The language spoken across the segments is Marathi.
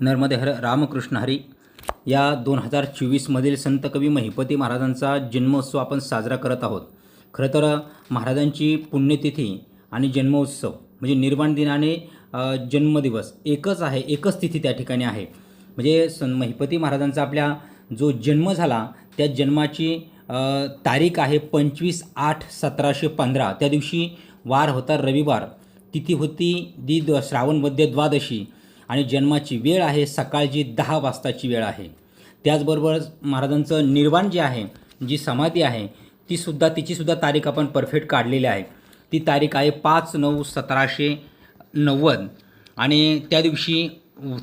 नर्मदे हर रामकृष्ण हरी या दोन हजार चोवीसमधील संत कवी महिपती महाराजांचा जन्मोत्सव आपण साजरा करत आहोत. खरं तर महाराजांची पुण्यतिथी आणि जन्मोत्सव म्हणजे निर्वाण दिन आणि जन्मदिवस एकच आहे एकच तिथी त्या ठिकाणी आहे. म्हणजे सन महिपती महाराजांचा आपल्या जो जन्म झाला त्या जन्माची तारीख आहे पंचवीस आठ सतराशे पंधरा. त्या दिवशी वार होता रविवार. तिथी होती दी द- श्रावण मध्य द्वादशी. आणि जन्माची वेळ आहे सकाळची दहा वाजताची वेळ आहे. त्याचबरोबर महाराजांचं निर्वाण जे आहे जी समाधी आहे तीसुद्धा तिचीसुद्धा तारीख आपण परफेक्ट काढलेली आहे. ती तारीख आहे पाच नऊ सतराशे नव्वद. आणि त्या दिवशी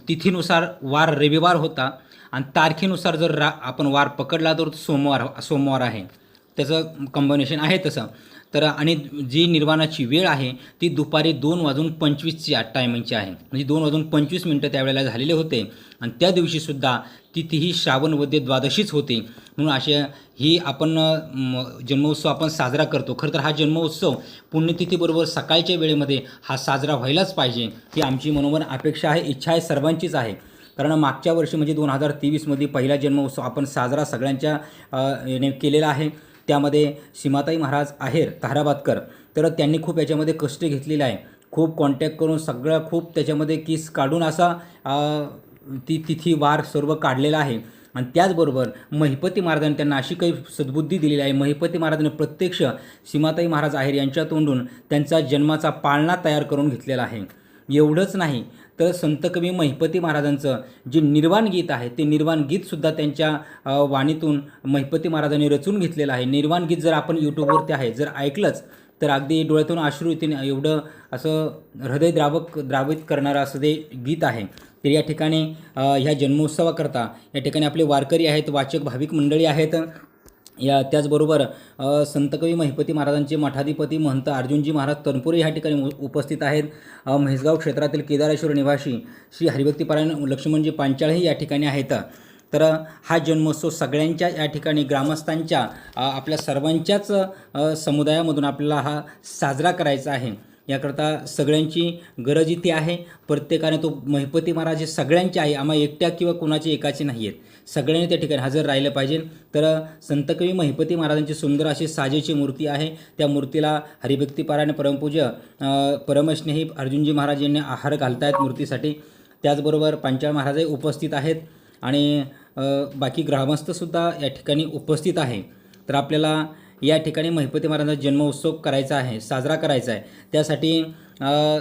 तिथीनुसार वार रविवार होता. आणि तारखेनुसार जर रा आपण वार पकडला तर सोमवार सोमवार आहे. त्याचं कॉम्बिनेशन आहे तसं. तर आणि जी निर्वाणाची वेळ आहे ती दुपारी दोन वाजून पंचवीसची टायमिंगची आहे. म्हणजे दोन वाजून पंचवीस मिनटं त्यावेळेला झालेले होते. आणि त्या दिवशीसुद्धा तिथीही श्रावण वद्य द्वादशीच होती. म्हणून असे ही आपण म, जन्मोत्सव आपण साजरा करतो. खरं तर हा जन्मोत्सव पुण्यतिथीबरोबर सकाळच्या वेळेमध्ये हा साजरा व्हायलाच पाहिजे. ही आमची मनोमन अपेक्षा आहे इच्छा आहे सर्वांचीच आहे. कारण मागच्या वर्षी म्हणजे दोन हजार तेवीसमध्ये पहिला जन्मोत्सव आपण साजरा सगळ्यांच्या याने केलेला आहे. त्यामध्ये सीमाताई महाराज आहेर ताराबादकर तर त्यांनी खूप याच्यामध्ये कष्ट घेतलेले आहे. खूप कॉन्टॅक्ट करून सगळं खूप त्याच्यामध्ये किस काढून असा ती तिथी वार सर्व काढलेला आहे. आणि त्याचबरोबर महिपती महाराजांनी त्यांना अशी काही सद्बुद्धी दिलेली आहे. महिपती महाराजांनी प्रत्यक्ष सीमाताई महाराज आहेर यांच्या तोंडून त्यांचा जन्माचा पाळणा तयार करून घेतलेला आहे. एवढंच नाही तर संत कवी महिपती महाराजांचं जे निर्वाण गीत आहे ते निर्वाण गीतसुद्धा त्यांच्या वाणीतून महिपती महाराजांनी रचून घेतलेलं आहे. निर्वाण गीत जर आपण यूट्यूबवरती आहे जर ऐकलंच तर अगदी डोळ्यातून अश्रू येतील एवढं असं हृदय द्रावक द्रावित करणारं असं ते गीत आहे. तर या ठिकाणी ह्या जन्मोत्सवाकरता या ठिकाणी आपले वारकरी आहेत वाचक भाविक मंडळी आहेत या त्याचबरोबर संतकवी महिपती महाराजांचे मठाधिपती महंत अर्जुनजी महाराज तनपुरे ह्या ठिकाणी उपस्थित आहेत. म्हैसगाव क्षेत्रातील केदारेश्वर निवासी श्री हरिभक्तीपारायण लक्ष्मणजी पांचाळही या ठिकाणी आहेत. तर हा जन्मोत्सव सगळ्यांच्या या ठिकाणी ग्रामस्थांच्या आपल्या सर्वांच्याच समुदायामधून आपल्याला हा साजरा करायचा आहे. याकरता सगळ्यांची गरज इथे आहे. प्रत्येकाने तो महिपती महाराज हे सगळ्यांचे आहे. आम्हा एकट्या किंवा कोणाचे एकाचे नाही आहेत सगळ्यांनी त्या ठिकाणी हजर राहिलं पाहिजे. तर संतकवी महिपती महाराजांची सुंदर अशी साजेची मूर्ती आहे. त्या मूर्तीला हरिभक्तीपारायण परमपूज्य परमस्नेही अर्जुनजी महाराज यांनी आहार घालतायत मूर्तीसाठी. त्याचबरोबर पांचाळ महाराजही उपस्थित आहेत. आणि बाकी ग्रामस्थसुद्धा या ठिकाणी उपस्थित आहे. तर आपल्याला या ठिकाणी महिपती महाराजांचा जन्मोत्सव करायचा आहे साजरा करायचा आहे. त्यासाठी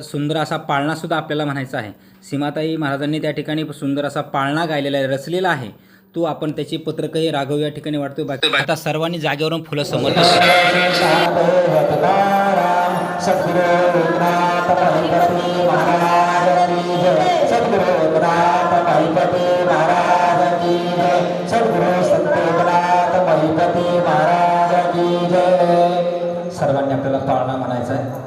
सुंदर असा पाळणासुद्धा आपल्याला म्हणायचा आहे. सीमाताई महाराजांनी त्या ठिकाणी सुंदर असा पाळणा गायलेला आहे रचलेला आहे. तो आपण त्याची पत्रकही राघव या ठिकाणी वाटतो बाकी आता सर्वांनी जागेवरून फुलं समर्पित करा. आपल्याला पाळणा म्हणायचा आहे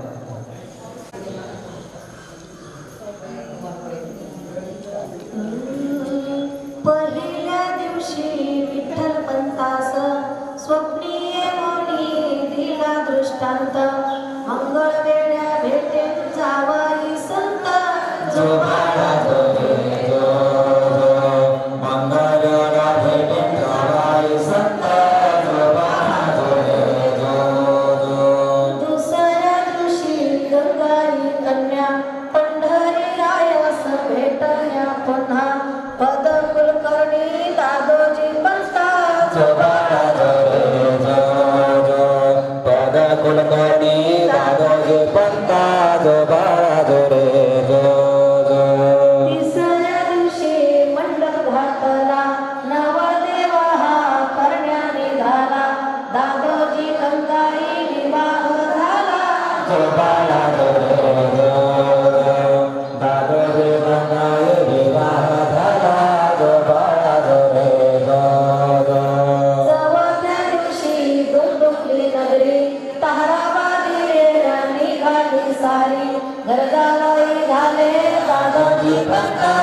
ಸಾರಿ ಗರದಾಲೈ ಗಾಲೆ ಬಾದೋಜಿ ಬಂದ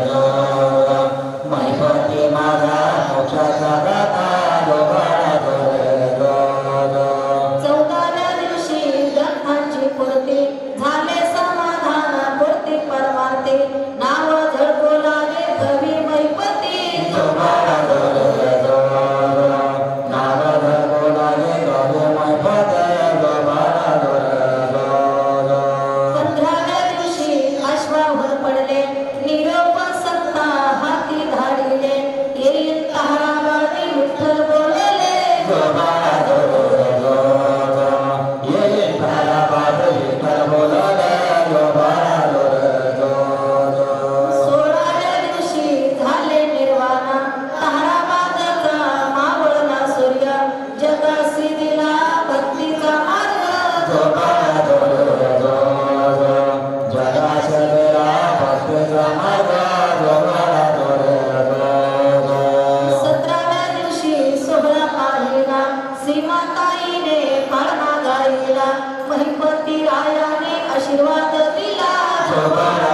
Shabbat.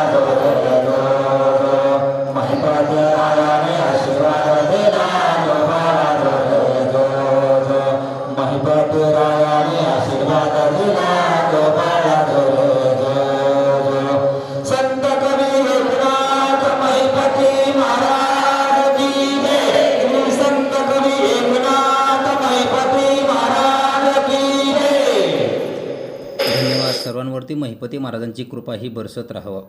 महाराजांची कृपा ही बरसत राहावं.